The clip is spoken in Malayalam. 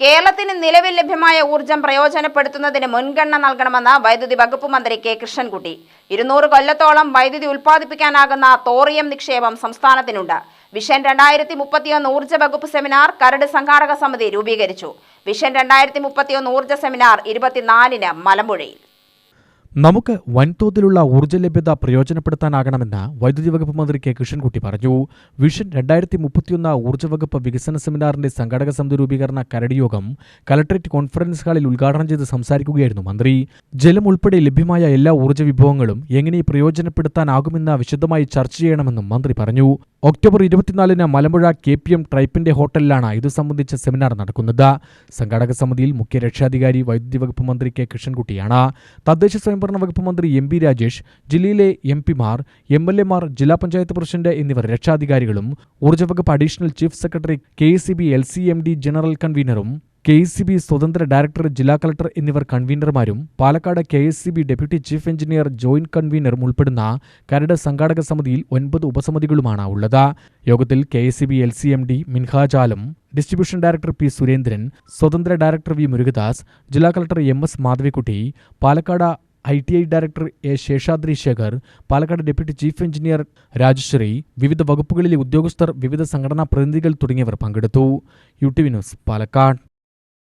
കേരളത്തിന് നിലവിൽ ലഭ്യമായ ഊർജം പ്രയോജനപ്പെടുത്തുന്നതിന് മുൻഗണന നൽകണമെന്ന് വൈദ്യുതി വകുപ്പ് മന്ത്രി കെ കൃഷ്ണൻകുട്ടി. ഇരുന്നൂറ് കൊല്ലത്തോളം വൈദ്യുതി ഉൽപ്പാദിപ്പിക്കാനാകുന്ന തോറിയം നിക്ഷേപം സംസ്ഥാനത്തിനുണ്ട്. വിഷൻ രണ്ടായിരത്തി മുപ്പത്തിയൊന്ന് ഊർജ വകുപ്പ് സെമിനാർ കരട് സംഘാടക സമിതി രൂപീകരിച്ചു. വിഷൻ രണ്ടായിരത്തി മുപ്പത്തിയൊന്ന് ഊർജ സെമിനാർ ഇരുപത്തിനാലിന് മലമ്പുഴയിൽ. നമുക്ക് വൻതോതിലുള്ള ഊർജ ലഭ്യത പ്രയോജനപ്പെടുത്താനാകണമെന്ന് വൈദ്യുതി വകുപ്പ് മന്ത്രി കെ കൃഷ്ണൻകുട്ടി പറഞ്ഞു. വിഷൻ രണ്ടായിരത്തി മുപ്പത്തിയൊന്ന് ഊർജ വകുപ്പ് വികസന സെമിനാറിന്റെ സംഘാടക സമിതി രൂപീകരണ കരട് യോഗം കലക്ടറേറ്റ് കോൺഫറൻസ് ഹാളിൽ ഉദ്ഘാടനം ചെയ്ത് സംസാരിക്കുകയായിരുന്നു മന്ത്രി. ജലം ഉൾപ്പെടെ ലഭ്യമായ എല്ലാ ഊർജ വിഭവങ്ങളും എങ്ങനെ പ്രയോജനപ്പെടുത്താനാകുമെന്ന് വിശദമായി ചർച്ച ചെയ്യണമെന്നും മന്ത്രി പറഞ്ഞു. ഒക്ടോബർ ഇരുപത്തിനാലിന് മലമ്പുഴ കെ പി എം ട്രൈപ്പിന്റെ ഹോട്ടലിലാണ് ഇതു സംബന്ധിച്ച സെമിനാർ നടക്കുന്നത്. സംഘാടക സമിതിയിൽ മുഖ്യ രക്ഷാധികാരി വൈദ്യുതി വകുപ്പ് മന്ത്രി കെ കൃഷ്ണൻകുട്ടിയാണ്. തദ്ദേശ സ്വയംഭരണ വകുപ്പ് മന്ത്രി എം പി രാജേഷ് ജില്ലയിലെ എം പിമാർ എം എൽ എമാർ ജില്ലാ പഞ്ചായത്ത് പ്രസിഡന്റ് എന്നിവർ രക്ഷാധികാരികളും ഊർജ വകുപ്പ് additional chief secretary K C B L C M D general കൺവീനറും K S C B സ്വതന്ത്ര ഡയറക്ടർ ജില്ലാ കളക്ടർ എന്നിവർ കൺവീനർമാരും Palakkad K S C B deputy chief engineer joint കൺവീനറും ഉൾപ്പെടുന്ന കരട് സംഘാടക സമിതിയിൽ ഒൻപത് ഉപസമിതികളുമാണ് ഉള്ളത്. യോഗത്തിൽ K S C B L C M D distribution director P Surendran സ്വതന്ത്ര ഡയറക്ടർ വി മുരുകദാസ് ജില്ലാ collector M S Madhavikutty Palakkad I T I director A Seshadri Sekhar Palakkad deputy chief engineer Rajasree വിവിധ വകുപ്പുകളിലെ ഉദ്യോഗസ്ഥർ വിവിധ സംഘടനാ പ്രതിനിധികൾ തുടങ്ങിയവർ പങ്കെടുത്തു. U T V news Palakkad.